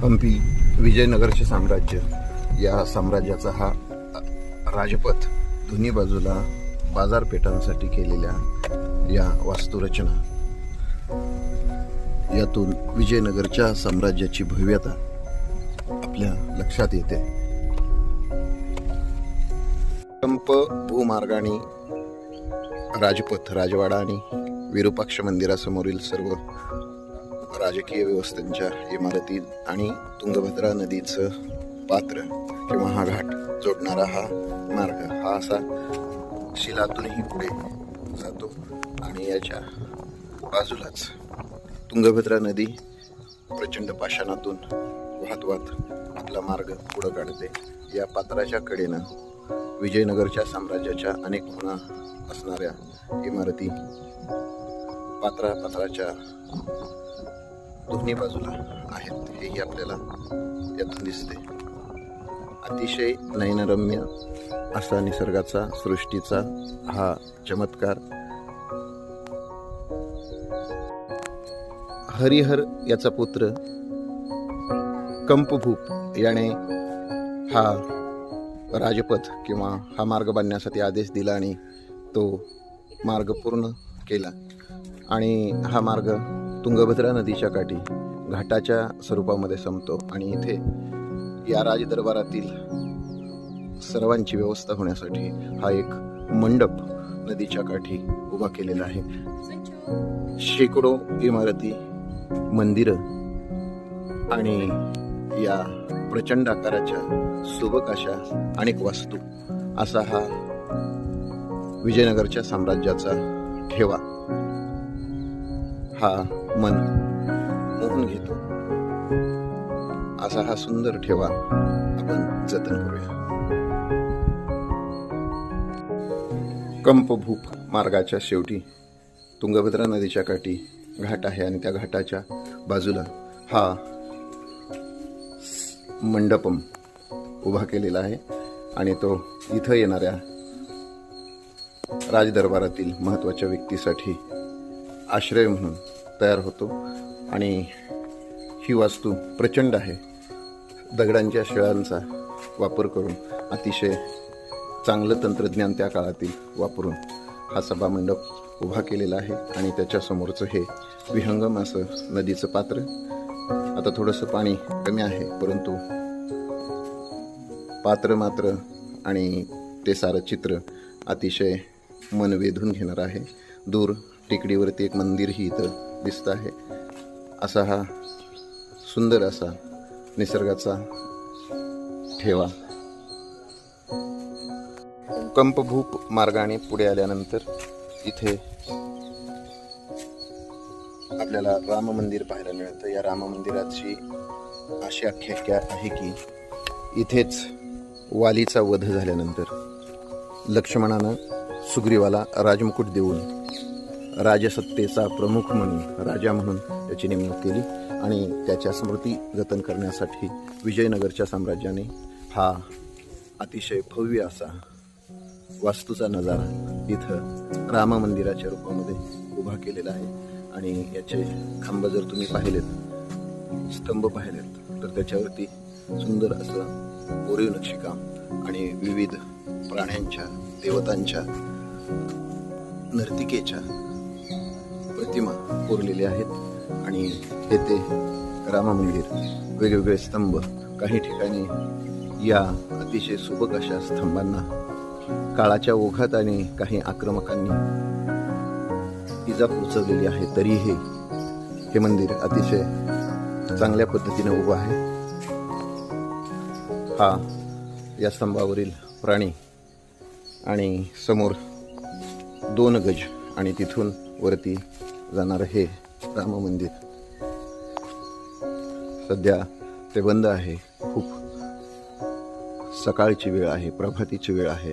हंपी विजयनगरचे साम्राज्य या साम्राज्याचा हा राजपथ दोन्ही बाजूला बाजारपेठांसाठी केलेल्या या वास्तुरचना. यातून विजयनगरच्या साम्राज्याची भव्यता आपल्या लक्षात येते. कंप भूमार्गाने राजपथ राजवाडा आणि विरूपाक्ष मंदिरासमोरील सर्व राजकीय व्यवस्थांच्या इमारती आणि तुंगभद्रा नदीचं पात्र किंवा हा घाट जोडणारा हा मार्ग हा असा शिलातूनही पुढे जातो. आणि याच्या बाजूलाच तुंगभद्रा नदी प्रचंड पाषाणातून वाहत वाहत आपला मार्ग पुढं काढते. या पात्राच्या कडेनं विजयनगरच्या साम्राज्याच्या अनेक खुणा असणाऱ्या इमारती पात्रा पात्राच्या दोन्ही बाजूला आहेत. हेही आपल्याला यातून दिसते. अतिशय नयनरम्य असा निसर्गाचा सृष्टीचा हा चमत्कार. हरिहर याचा पुत्र कंपभूप याने हा राजपथ किंवा हा मार्ग बांधण्यासाठी आदेश दिला आणि तो मार्ग पूर्ण केला. आणि हा मार्ग तुंगभद्रा नदीच्या काठी घाटाच्या स्वरूपामध्ये संपतो आणि इथे या राजदरबारातील सर्वांची व्यवस्था होण्यासाठी हा एक मंडप नदीच्या काठी उभा केलेला आहे. शेकडो इमारती मंदिरं आणि या प्रचंड आकाराच्या सुबक अशा अनेक वास्तू असा हा विजयनगरच्या साम्राज्याचा ठेवा. हा मन. मोहून घेतो. असा हा सुंदर ठेवा. आपण जतन करूया. कंपभूप मार्गाच्या शेवटी तुंगभद्रा नदीच्या काठी घाट आहे आणि त्या घाटाच्या बाजूला हा मंडपम उभा केलेला आहे आणि तो इथं येणाऱ्या राजदरबारातील महत्त्वाच्या व्यक्तीसाठी आश्रय म्हणून तयार होतो. आणि ही वास्तू प्रचंड आहे. दगडांच्या शिळांचा वापर करून अतिशय चांगलं तंत्रज्ञान त्या काळातील वापरून हा सभामंडप उभा केलेला आहे. आणि त्याच्यासमोरचं हे विहंगम असं नदीचं पात्र. आता थोडंसं पाणी कमी आहे परंतु पात्र मात्र आणि ते सारं चित्र अतिशय मन वेधून घेणार आहे. दूर टेकडीवरती एक मंदिरही इथं दिसतं आहे. असा हा सुंदर असा निसर्गाचा ठेवा. कंपभूप मार्गाने पुढे आल्यानंतर इथे आपल्याला राम मंदिर पाहायला मिळतं. या राम मंदिराची अशी आख्याख्या आहे की इथेच वालीचा वध झाल्यानंतर लक्ष्मणानं सुग्रीवाला राजमुकुट देऊन राजसत्तेचा प्रमुख म्हणून राजा म्हणून त्याची नेमणूक केली आणि त्याच्या स्मृती जतन करण्यासाठी विजयनगरच्या साम्राज्याने हा अतिशय भव्य असा वास्तूचा नजारा इथं राम मंदिराच्या रूपामध्ये उभा केलेला आहे. आणि याचे खांब जर तुम्ही पाहिलेत स्तंभ पाहिलेत तर त्याच्यावरती सुंदर असं कोरीव नक्षीकाम आणि विविध प्राण्यांच्या देवतांच्या नर्तिकेच्या प्रतिमा कोरलेल्या आहेत. आणि येथे ते राम मंदिर वेगवेगळे स्तंभ काही ठिकाणी या अतिशय सुबक अशा स्तंभांना काळाच्या ओघात आणि काही आक्रमकांनी इजा पोचवलेली आहे. तरीही हे मंदिर अतिशय चांगल्या पद्धतीने उभं आहे. हा या स्तंभावरील प्राणी आणि समोर दोन गज आणि तिथून वरती जाणारं हे राम मंदिर. सध्या ते बंद आहे. खूप सकाळची वेळ आहे प्रभातीची वेळ आहे.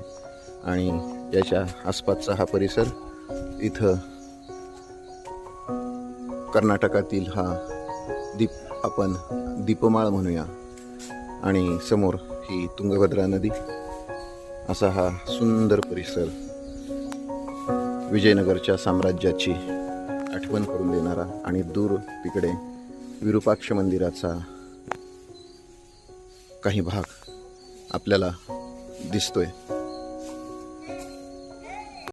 आणि याच्या आसपासचा हा परिसर इथं कर्नाटकातील हा दीप आपण दीपमाळ म्हणूया. आणि समोर ही तुंगभद्रा नदी. असा हा सुंदर परिसर विजयनगरच्या साम्राज्याची आठवण करून देणारा आणि दूर तिकडे विरूपाक्ष मंदिराचा काही भाग आपल्याला दिसतोय.